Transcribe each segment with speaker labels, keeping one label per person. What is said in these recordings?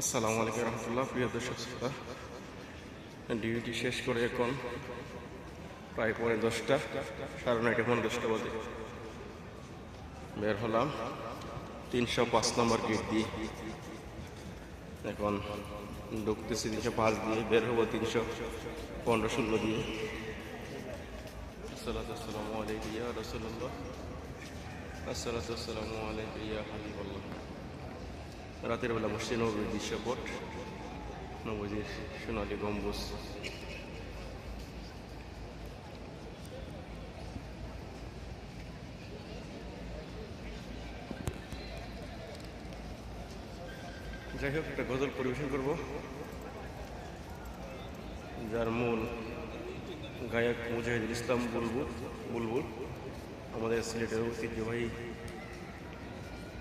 Speaker 1: আসসালামু আলাইকুম রহমতুল্লাহ, প্রিয় দর্শক শ্রোতা। ডিউটি শেষ করে এখন প্রায় পরে দশটা, সাড়ে নয়টা পনেরো দশটা বাজে। বের হলাম তিনশো পাঁচ নম্বর গেট দিয়ে। এখন ঢুকতেছি তিনশো পাঁচ দিয়ে, বের হব তিনশো পনেরো ষোলো দিয়ে। আসসালামু আলাইকুম আসসালাতু আসসালামু আলাইকুম হাবিবাল্লাহ। রাতের বেলা মসজিদ নবীর দৃশ্যপট। নবজির সোনালী গম্বুজ। যাই হোক, একটা গজল পরিবেশন করব। যার মূল গায়ক মুজাহিদুল ইসলাম বুলবুল বুলবুল, আমাদের সিলেটের ঐতিহ্যবাহী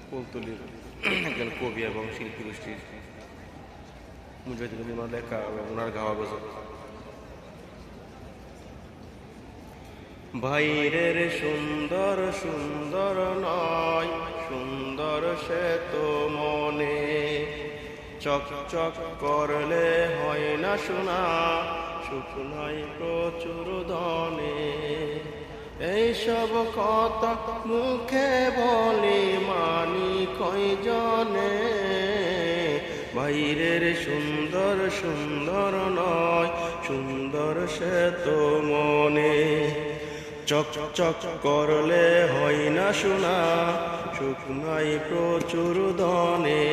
Speaker 1: কৌতলির একজন কবি এবং শিল্পী গোষ্ঠীর মুজাহিদুল ওনার লেখা এবং ওনার গাওয়া গজল। বাইরের সুন্দর সুন্দর নয়, সুন্দর সে তো মনে। চক চক করলে হয় না শোনা শুকনাই প্রচুর ধনে। এইসব কথা মুখে বলে মানি কয়জনে? বাইরের সুন্দর সুন্দর নয়, সুন্দর সে তো মনে। চক চক করলে হয় না শোনা শুকনাই প্রচুর ধনে।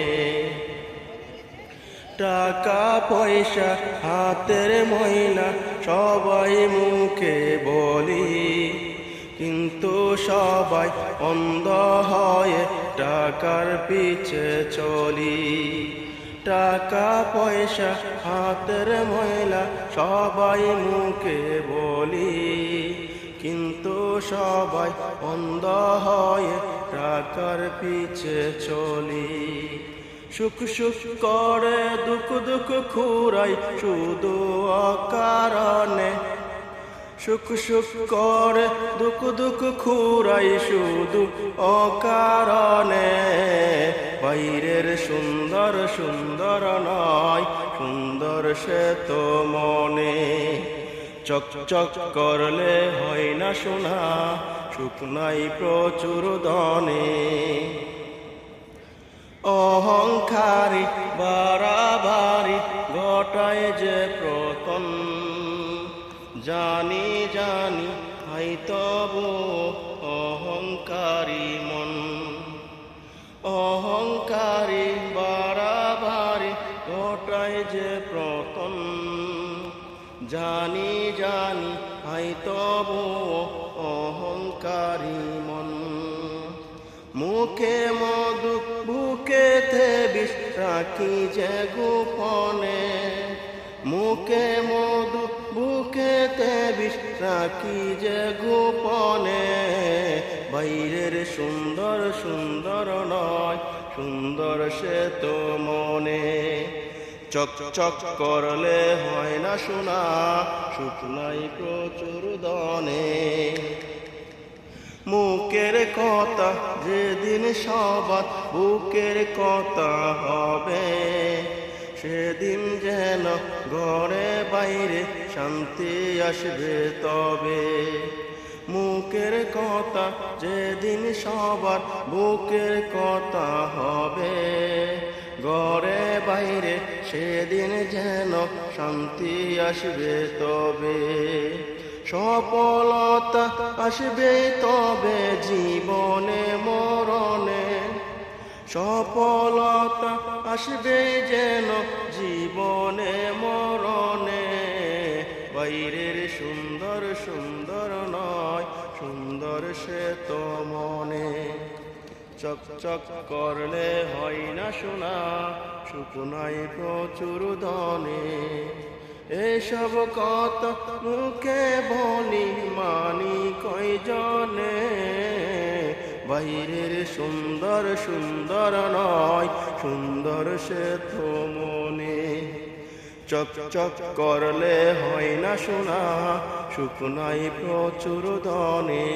Speaker 1: টাকা, পয়সা, হাতের ময়লা সবাই মুখে বলি। কিন্তু সবাই অন্ধ হয়ে টাকার পিছে চলি। টাকা, পয়সা, হাতের ময়লা সবাই মুখে বলি। কিন্তু সবাই অন্ধ হয়ে টাকার পিছে চলি। সুখ সুখ করে, দুঃখ দুঃখ খুরাই শুধু অকারণে। সুখ সুখ করে, দুঃখ দুঃখ খুরাই শুধু অকারণে। বাইরের সুন্দর সুন্দর নয়, সুন্দর সে তো মনে। চক চক করলে হয় না শোনা শুকনাই প্রচুর দনে অহংকারী, বাড়াবাড়ি, ঘটায় যে প্রতন জানি জানি হাই তবু অহংকারী মন। অহংকারী বাড়াবাড়ি ঘটায় যে প্রতন জানি জানি হাই তবু অহংকারী মন। মুখে মধু বুকেতে বিষ রাখি যে গোপনে। মুখে মধু বুকেতে বিষ রাখি যে গোপনে। বাইরের সুন্দর সুন্দর নয়, সুন্দর সে তো মনে। চক চক করলে হয় না শোনা শুকনাই প্রচুর দনে। মুখের কথা যেদিন সবার, বুকের কথা হবে। সেদিন যেন ঘরে বাইরে শান্তি আসবে তবে। মুখের কথা যেদিন সবার বুকের কথা হবে। ঘরে বাইরে সেদিন যেন শান্তি আসবে তবে। সফলতা আসবে তবে, জীবনে মরণে সফলতা আসবে যেন জীবনে, মরণে। বাইরের সুন্দর সুন্দর নয়, সুন্দর সে তো মনে। চক চক করলে হয় না শোনা শুকনাই প্রচুর ধনে। এসব কথা মুখে বলি মানি কয়জনে? বাইরের সুন্দর সুন্দর নয়, সুন্দর সে তো মনে। চক চক করলে হয় না শোনা শুকনাই প্রচুর ধনে।